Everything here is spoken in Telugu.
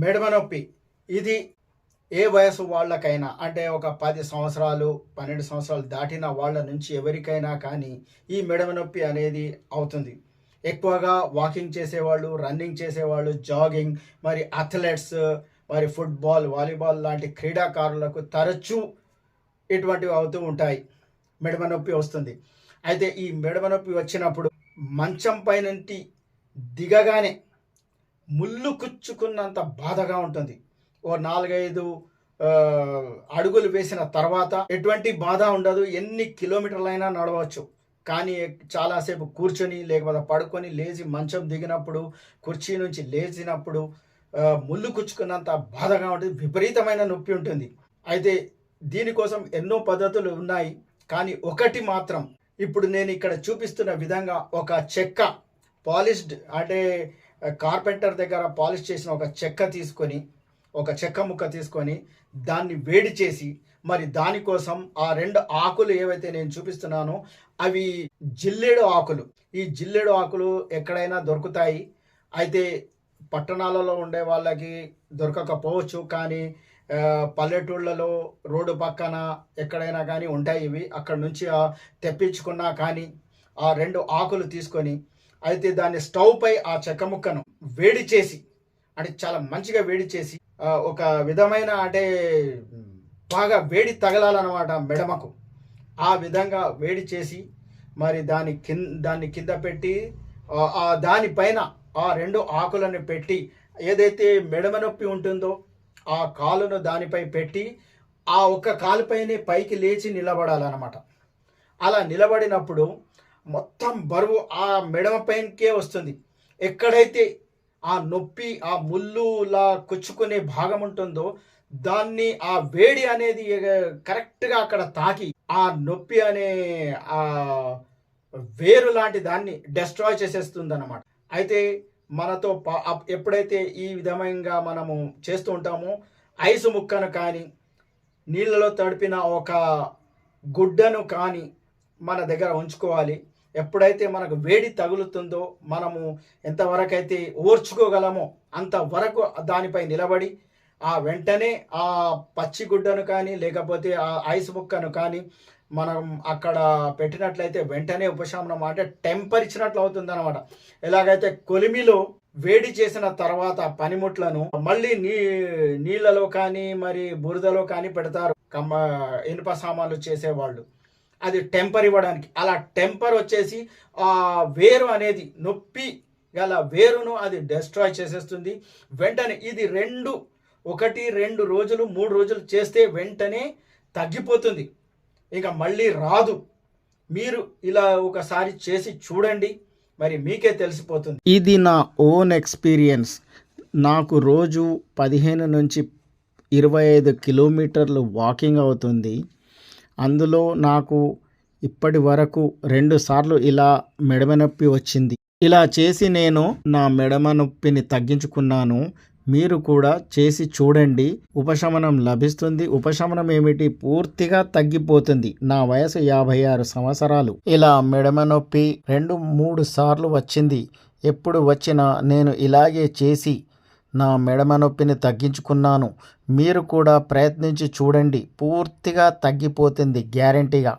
మెడమ నొప్పి ఇది ఏ వయసు వాళ్ళకైనా అంటే ఒక పది సంవత్సరాలు పన్నెండు సంవత్సరాలు దాటిన వాళ్ళ నుంచి ఎవరికైనా కానీ ఈ మెడమ నొప్పి అనేది అవుతుంది. ఎక్కువగా వాకింగ్ చేసేవాళ్ళు రన్నింగ్ చేసేవాళ్ళు జాగింగ్ మరి అథ్లెట్స్ మరి ఫుట్బాల్ వాలీబాల్ లాంటి క్రీడాకారులకు తరచూ ఇటువంటివి అవుతూ ఉంటాయి. మెడమ నొప్పి వస్తుంది. అయితే ఈ మెడమ నొప్పి వచ్చినప్పుడు మంచం పైనంటి దిగగానే ముళ్ళు కుచ్చుకున్నంత బాధగా ఉంటుంది. ఓ నాలుగైదు అడుగులు వేసిన తర్వాత ఎటువంటి బాధ ఉండదు. ఎన్ని కిలోమీటర్లైనా నడవచ్చు. కానీ చాలాసేపు కూర్చొని లేకపోతే పడుకొని లేచి మంచం దిగినప్పుడు కుర్చీ నుంచి లేచినప్పుడు ఆ, ముళ్ళు కుచ్చుకున్నంత బాధగా ఉంటుంది. విపరీతమైన నొప్పి ఉంటుంది. అయితే దీనికోసం ఎన్నో పద్ధతులు ఉన్నాయి. కానీ ఒకటి మాత్రం ఇప్పుడు నేను ఇక్కడ చూపిస్తున్న విధంగా ఒక చెక్క పాలిష్డ్ అంటే కార్పెంటర్ దగ్గర పాలిష్ చేసిన ఒక చెక్క తీసుకొని ఒక చెక్క ముక్క తీసుకొని దాన్ని వేడి చేసి మరి దానికోసం ఆ రెండు ఆకులు ఏవైతే నేను చూపిస్తున్నానో అవి జిల్లేడు ఆకులు. ఈ జిల్లేడు ఆకులు ఎక్కడైనా దొరుకుతాయి. అయితే పట్టణాలలో ఉండే వాళ్ళకి దొరకకపోవచ్చు కానీ పల్లెటూళ్ళలో రోడ్డు పక్కన ఎక్కడైనా కానీ ఉంటాయి ఇవి. అక్కడ నుంచి తెప్పించుకున్నా కానీ ఆ రెండు ఆకులు తీసుకొని అయితే దాన్ని స్టవ్ పై ఆ చెక్క ముక్కను వేడి చేసి అంటే చాలా మంచిగా వేడి చేసి ఒక విధమైన అంటే బాగా వేడి తగలాలన్నమాట మెడమకు. ఆ విధంగా వేడి చేసి మరి దాని కింద దాన్ని కింద పెట్టి దానిపైన ఆ రెండు ఆకులను పెట్టి ఏదైతే మెడమ నొప్పి ఉంటుందో ఆ కాలును దానిపై పెట్టి ఆ ఒక్క కాలుపైనే పైకి లేచి నిలబడాలన్నమాట. అలా నిలబడినప్పుడు మొత్తం బరువు ఆ మెడమ పైనకే వస్తుంది. ఎక్కడైతే ఆ నొప్పి ఆ ముళ్ళులా కొచ్చుకునే భాగం ఉంటుందో దాన్ని ఆ వేడి అనేది కరెక్ట్గా అక్కడ తాకి ఆ నొప్పి అనే ఆ వేరు లాంటి దాన్ని డెస్ట్రాయ్ చేసేస్తుంది అనమాట అయితే మనతో ఎప్పుడైతే ఈ విధంగా మనము చేస్తూ ఉంటామో ఐసు ముక్కను కానీ నీళ్ళలో తడిపిన ఒక గుడ్డను కానీ మన దగ్గర ఉంచుకోవాలి. ఎప్పుడైతే మనకు వేడి తగులుతుందో మనము ఎంతవరకైతే ఓర్చుకోగలమో అంతవరకు దానిపై నిలబడి ఆ వెంటనే ఆ పచ్చిగుడ్డను కానీ లేకపోతే ఆ ఐస్ ముక్కను కానీ మనం అక్కడ పెట్టినట్లయితే వెంటనే ఉపశమనం అంటే టెంపర్ ఇచ్చినట్లు అవుతుంది అనమాట ఎలాగైతే కొలిమిలో వేడి చేసిన తర్వాత పనిముట్లను మళ్ళీ నీ నీళ్ళలో కానీ మరి బురదలో కానీ పెడతారు. కమ్మ ఇనుప సామాన్లు చేసేవాళ్ళు. అది టెంపర్ ఇవ్వడానికి. అలా టెంపర్ వచ్చేసి ఆ వేరు అనేది నొప్పి గల వేరును అది డెస్ట్రాయ్ చేసేస్తుంది. వెంటనే ఇది రెండు ఒకటి రెండు రోజులు మూడు రోజులు చేస్తే వెంటనే తగ్గిపోతుంది. ఇక మళ్ళీ రాదు. మీరు ఇలా ఒకసారి చేసి చూడండి. మరి మీకే తెలిసిపోతుంది. ఇది నా ఓన్ ఎక్స్పీరియన్స్ నాకు రోజు పదిహేను నుంచి ఇరవై ఐదు కిలోమీటర్లు వాకింగ్ అవుతుంది. అందులో నాకు ఇప్పటి వరకు రెండు సార్లు ఇలా మెడమ నొప్పి వచ్చింది. ఇలా చేసి నేను నా మెడమ నొప్పిని తగ్గించుకున్నాను. మీరు కూడా చేసి చూడండి. ఉపశమనం లభిస్తుంది. ఉపశమనం ఏమిటి? పూర్తిగా తగ్గిపోతుంది. నా వయసు యాభై ఆరు సంవత్సరాలు. ఇలా మెడమ నొప్పి రెండు మూడు సార్లు వచ్చింది. ఎప్పుడు వచ్చినా నేను ఇలాగే చేసి నా మెడమ నొప్పిని తగ్గించుకున్నాను. మీరు కూడా ప్రయత్నించి చూడండి. పూర్తిగా తగ్గిపోతుంది గ్యారంటీగా.